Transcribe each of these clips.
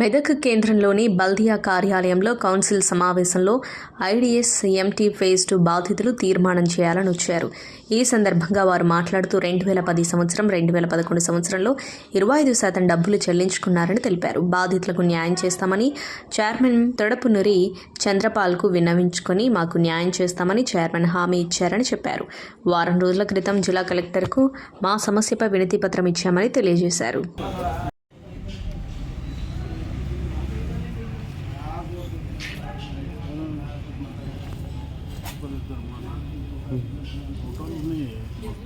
మెదక్ కేంద్రంలోని బల్దియా కార్యాలయంలో కౌన్సిల్ సమావేశంలో ఐడిఎస్ ఎంటీ ఫేజ్ టూ బాధితులు తీర్మానం చేయాలని వచ్చారు. ఈ సందర్భంగా వారు మాట్లాడుతూ రెండు వేల పది సంవత్సరం రెండు వేల పదకొండు సంవత్సరంలో ఇరవై ఐదు శాతం డబ్బులు చెల్లించుకున్నారని తెలిపారు. బాధితులకు న్యాయం చేస్తామని చైర్మన్ తొడపునురి చంద్రపాల్కు విన్నవించుకొని మాకు న్యాయం చేస్తామని చైర్మన్ హామీ ఇచ్చారని చెప్పారు. వారం రోజుల క్రితం జిల్లా కలెక్టర్కు మా సమస్యపై వినతి పత్రం ఇచ్చామని తెలియజేశారు. じゃあ、もう、何?はい。もう、どうぞ、みんな、えー、どうぞ。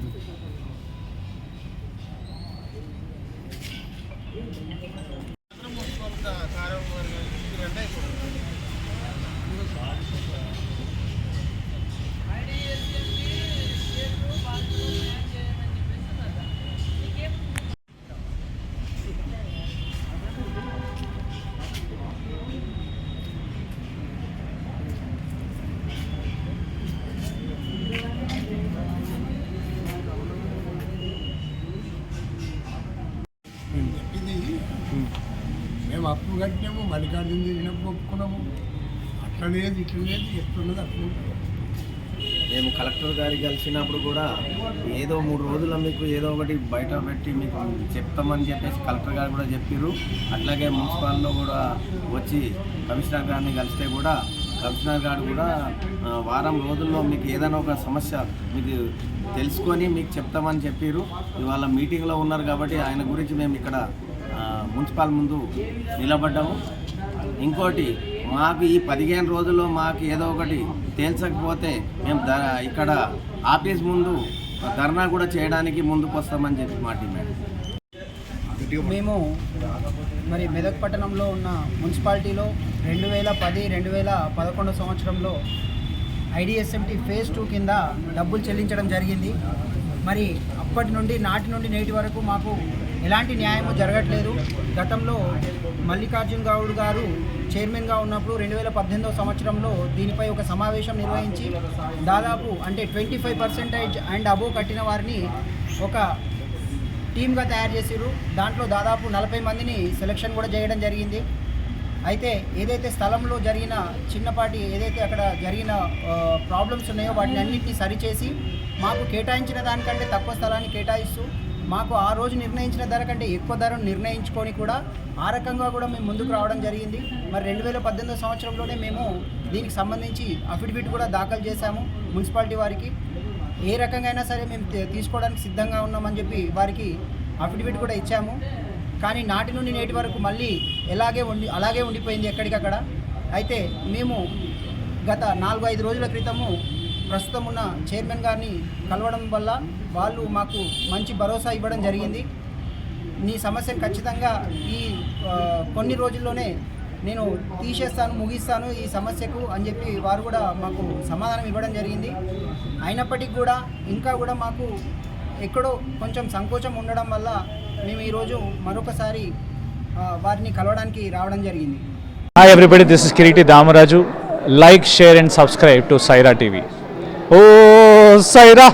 మేము అప్పు కట్టినాము మల్లికార్జున చేసినప్పుడు ఒప్పుకున్నాము. అట్లా లేదు ఇట్లా లేదు ఎట్లున్నది అట్లా మేము కలెక్టర్ గారికి కలిసినప్పుడు కూడా ఏదో మూడు రోజుల మీకు ఏదో ఒకటి బయట పెట్టి మీకు చెప్తామని చెప్పేసి కలెక్టర్ గారు కూడా చెప్పారు అట్లాగే మున్సిపాల్లో కూడా వచ్చి కమిషనర్ గారిని కలిస్తే కూడా కమిషనర్ గారు కూడా వారం రోజుల్లో మీకు ఏదైనా ఒక సమస్య మీకు తెలుసుకొని మీకు చెప్తామని చెప్పారు ఇవాళ మీటింగ్లో ఉన్నారు కాబట్టి ఆయన గురించి మేము ఇక్కడ మున్సిపాల్ ముందు నిలబడ్డాము ఇంకోటి మాకు ఈ పదిహేను రోజుల్లో మాకు ఏదో ఒకటి తేల్చకపోతే మేము ఇక్కడ ఆఫీస్ ముందు ధర్నా కూడా చేయడానికి ముందుకు వస్తామని చెప్పి మా డిమాండ్. మేము మరి మెదక్ పట్టణంలో ఉన్న మున్సిపాలిటీలో రెండు వేల పది రెండు వేల పదకొండు సంవత్సరంలో ఐడిఎస్ఎంటీ ఫేజ్ టూ కింద డబ్బులు చెల్లించడం జరిగింది. మరి అప్పటి నుండి నాటి నుండి నేటి వరకు మాకు ఎలాంటి న్యాయము జరగట్లేదు. గతంలో మల్లికార్జున్ గౌడ్ గారు చైర్మన్గా ఉన్నప్పుడు రెండు వేల పద్దెనిమిదవ సంవత్సరంలో దీనిపై ఒక సమావేశం నిర్వహించి దాదాపు అంటే twenty five percentage and above కట్టిన వారిని ఒక టీమ్గా తయారు చేసిర్రు. దాంట్లో దాదాపు నలభై మందిని సెలక్షన్ కూడా చేయడం జరిగింది. అయితే ఏదైతే స్థలంలో జరిగిన చిన్నపాటి ఏదైతే అక్కడ జరిగిన ప్రాబ్లమ్స్ ఉన్నాయో వాటిని అన్నింటినీ సరిచేసి మాకు కేటాయించిన దానికంటే తక్కువ స్థలాన్ని కేటాయిస్తూ మాకు ఆ రోజు నిర్ణయించిన ధర కంటే ఎక్కువ ధరను నిర్ణయించుకొని కూడా ఆ రకంగా కూడా మేము ముందుకు రావడం జరిగింది. మరి రెండు వేల పద్దెనిమిదో సంవత్సరంలోనే మేము దీనికి సంబంధించి అఫిడవిట్ కూడా దాఖలు చేశాము మున్సిపాలిటీ వారికి. ఏ రకంగా అయినా సరే మేము తీసుకోవడానికి సిద్ధంగా ఉన్నామని చెప్పి వారికి అఫిడవిట్ కూడా ఇచ్చాము. కానీ నాటి నుండి నేటి వరకు మళ్ళీ ఎలాగే ఉండి అలాగే ఉండిపోయింది ఎక్కడికక్కడ? అయితే మేము గత నాలుగు ఐదు రోజుల క్రితము ప్రస్తుతం ఉన్న చైర్మన్ గారిని కలవడం వల్ల వాళ్ళు మాకు మంచి భరోసా ఇవ్వడం జరిగింది. నీ సమస్యను ఖచ్చితంగా ఈ కొన్ని రోజుల్లోనే నేను తీసేస్తాను ముగిస్తాను ఈ సమస్యకు అని చెప్పి వారు కూడా మాకు సమాధానం ఇవ్వడం జరిగింది. అయినప్పటికీ కూడా ఇంకా కూడా మాకు ఎక్కడో కొంచెం సంకోచం ఉండడం వల్ల మేము ఈరోజు మరొకసారి వారిని కలవడానికి రావడం జరిగింది. Hi everybody this is Kireeti Damaraju like share and subscribe to Saira TV oh Sye Raa